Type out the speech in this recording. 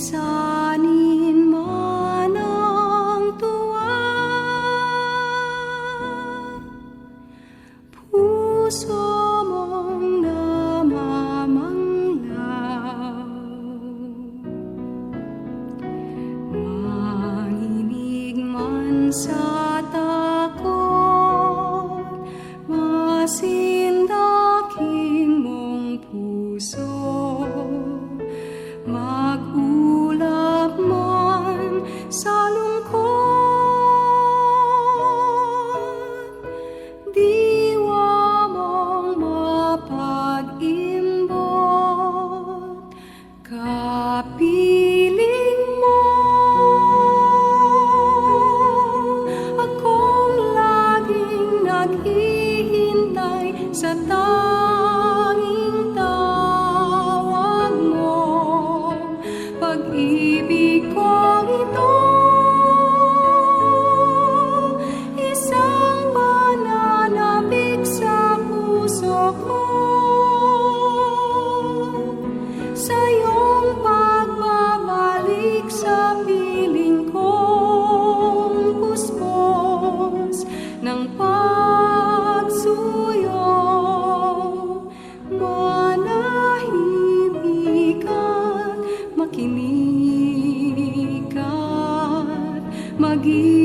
Isanin man ang tuwa Puso mong namamanglaw. Manginig man sa Diwa mong mapag-imbot Kapiling mo. Akong laging naghihintay sa tanging pag-ibig.